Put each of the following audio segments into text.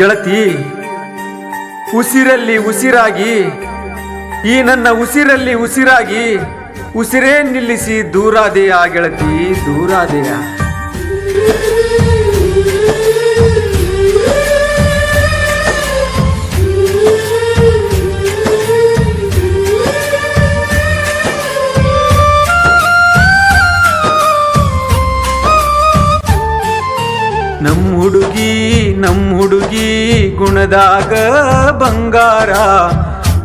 ಗೆಳತಿ ಉಸಿರಲ್ಲಿ ಉಸಿರಾಗಿ ಈ ನನ್ನ ಉಸಿರಲ್ಲಿ ಉಸಿರಾಗಿ ಉಸಿರೇ ನಿಲ್ಲಿಸಿ ದೂರಾದೆಯ ಗೆಳತಿ ದೂರಾದೆಯ? ನಮ್ಮ ಹುಡುಗಿ ನಮ್ ಹುಡುಗಿ ಗುಣದಾಗ ಬಂಗಾರ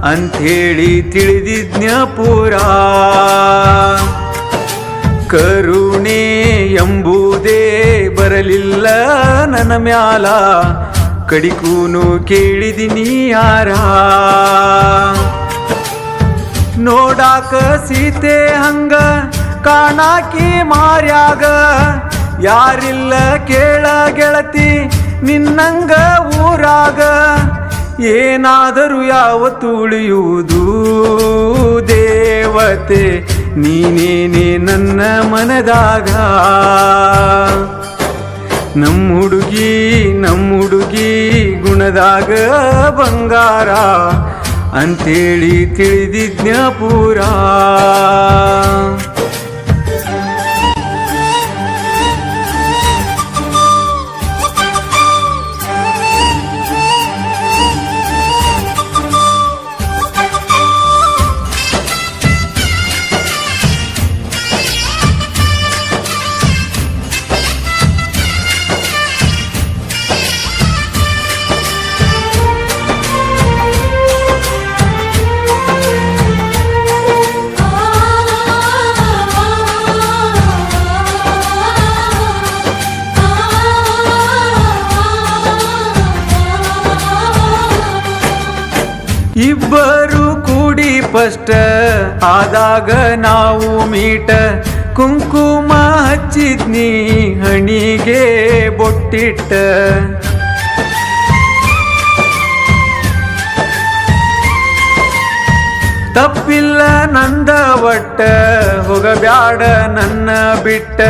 ಅಂಥೇಳಿ ತಿಳಿದಿದ್ನ ಪೂರ. ಕರುಣೆ ಎಂಬುದೇ ಬರಲಿಲ್ಲ ನನ್ನ ಮ್ಯಾಲ, ಕಡಿಕೂನು ಕೇಳಿದಿನಿ ಯಾರ? ನೋಡಾಕ ಸೀತೆ ಹಂಗ ಕಾಣಾಕಿ ಮಾರ್ಯಾಗ, ಯಾರಿಲ್ಲ ಕೇಳ ಗೆಳತಿ ನಿನ್ನಂಗ ಊರಾಗ ಏನಾದರೂ ಯಾವತ್ತು ಉಳಿಯುವುದು? ದೇವತೆ, ನೀನೇನೇ ನನ್ನ ಮನದಾಗ? ನಮ್ಮ ಹುಡುಗಿ ನಮ್ಮ ಹುಡುಗಿ ಗುಣದಾಗ ಬಂಗಾರ, ಅಂತೇಳಿ ತಿಳಿದಿದ್ನ್ಯ ಪೂರ? ಇಬ್ಬರು ಕೂಡಿ ಫಸ್ಟ್ ಆದಾಗ ನಾವು ಮೀಟ. ಕುಂಕುಮ ಹಚ್ಚಿದ್ನಿ, ಹಣಿಗೆ ಬೊಟ್ಟಿಟ್ಟ. ತಪ್ಪಿಲ್ಲ ನಂದ ಒಟ್ಟ ಹೋಗಬ್ಯಾಡ ನನ್ನ ಬಿಟ್ಟ.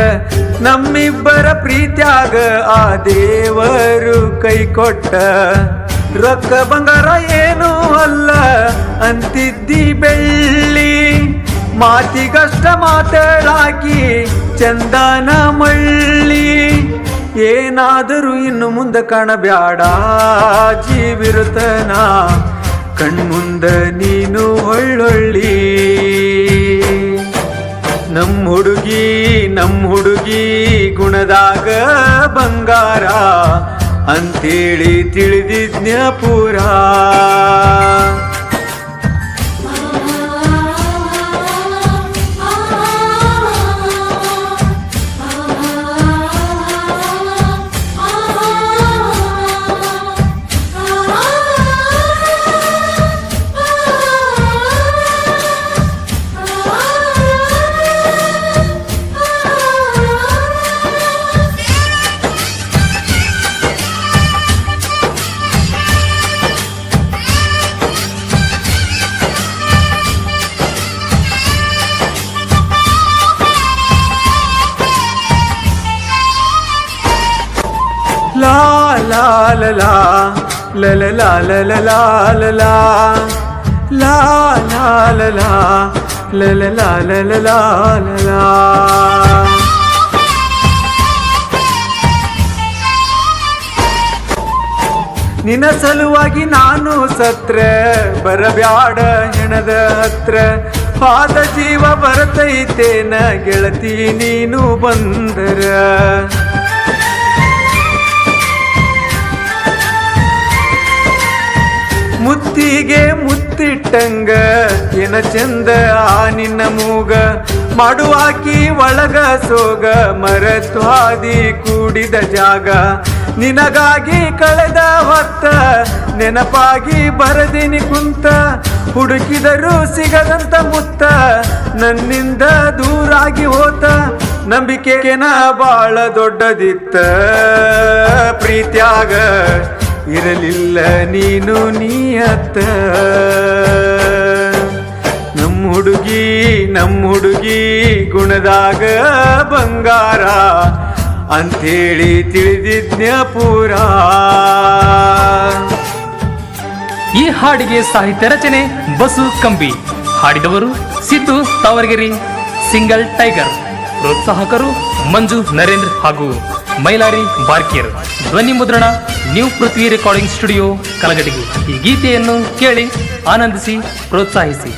ನಮ್ಮಿಬ್ಬರ ಪ್ರೀತ್ಯಾಗ ಆ ದೇವರು ಕೈ ಕೊಟ್ಟ ರೊಕ್ಕ ಬಂಗಾರ ಏನು ಅಲ್ಲ, ಅಂತಿದ್ದಿ ಬೆಳ್ಳಿ. ಮಾತಿಗಷ್ಟ ಮಾತಾಡಾಕಿ ಚಂದನ ಮಳ್ಳಿ. ಏನಾದರೂ ಇನ್ನು ಮುಂದೆ ಕಾಣಬೇಡ ಜೀವಿರುತ್ತನ ಕಣ್ಮುಂದ ನೀನು ಒಳ್ಳೊಳ್ಳಿ. ನಮ್ಮ ಹುಡುಗಿ ನಮ್ಮ ಹುಡುಗಿ ಗುಣದಾಗ ಬಂಗಾರ. ಅಂತೇಳಿ ತಿಳಿದಿದ್ನ್ಯ ಪೂರ? ಲಾ ಲಾ ಲ ಲಾ ಲ ಲ ಲಾ ಲ ಲ ಲಾ ಲ ಲಾ ಲಾ ಲಾ ಲ ಲಾ ಲ ಲ ಲಾ ಲ ಲ ಲಾ ಲ ಲಾ ನಿನ್ನ ಸಲುವಾಗಿ ನಾನು ಸತ್ರ ಬರಬ್ಯಾಡ ಹೆಣದ ಹತ್ರ ಪಾದ ಜೀವ ಬರತೈತೇನ ಗೆಳತಿ ನೀನು ಬಂದರ ಮುತ್ತಿಟ್ಟಂಗ ಏನ ಚಂದ ಆ ನಿನ್ನ ಮೂಗ. ಮಾಡುವಾಕಿ ಒಳಗ ಸೋಗ ಮರತ್ವಾದಿ ಕೂಡಿದ ಜಾಗ. ನಿನಗಾಗಿ ಕಳೆದ ಹೊತ್ತ, ನೆನಪಾಗಿ ಬರದಿನಿ ಕುಂತ. ಹುಡುಕಿದರೂ ಸಿಗದಂತ ಮುತ್ತ, ನನ್ನಿಂದ ದೂರಾಗಿ ಹೋತ. ನಂಬಿಕೆನ ಬಾಳ ದೊಡ್ಡದಿತ್ತ, ಪ್ರೀತ್ಯಾಗ. ಇರಲಿಲ್ಲ ನೀನು ನೀಯತ್ತ ನಮ್ಮ ಹುಡುಗಿ ನಮ್ಮ ಹುಡುಗಿ ಗುಣದಾಗ ಬಂಗಾರ. ಅಂಥೇಳಿ ತಿಳಿದಿದ್ನ ಪೂರ. ಈ ಹಾಡಿಗೆ ಸಾಹಿತ್ಯ ರಚನೆ ಬಸು ಕಂಬಿ. ಹಾಡಿದವರು ಸಿದ್ದು ತಾವರಗಿರಿ, ಸಿಂಗಲ್ ಟೈಗರ್. ಪ್ರೋತ್ಸಾಹಕರು ಮಂಜು ನರೇಂದ್ರ ಹಾಗೂ ಮೈಲಾರಿ ಬಾರ್ಕಿಯರ್ ಧ್ವನಿ ಮುದ್ರಣ ನ್ಯೂ ಪೃಥ್ವಿ ರೆಕಾರ್ಡಿಂಗ್ ಸ್ಟುಡಿಯೋ ಕಲಗಡಿಗೆ ಈ ಗೀತೆಯನ್ನು ಕೇಳಿ ಆನಂದಿಸಿ ಪ್ರೋತ್ಸಾಹಿಸಿ.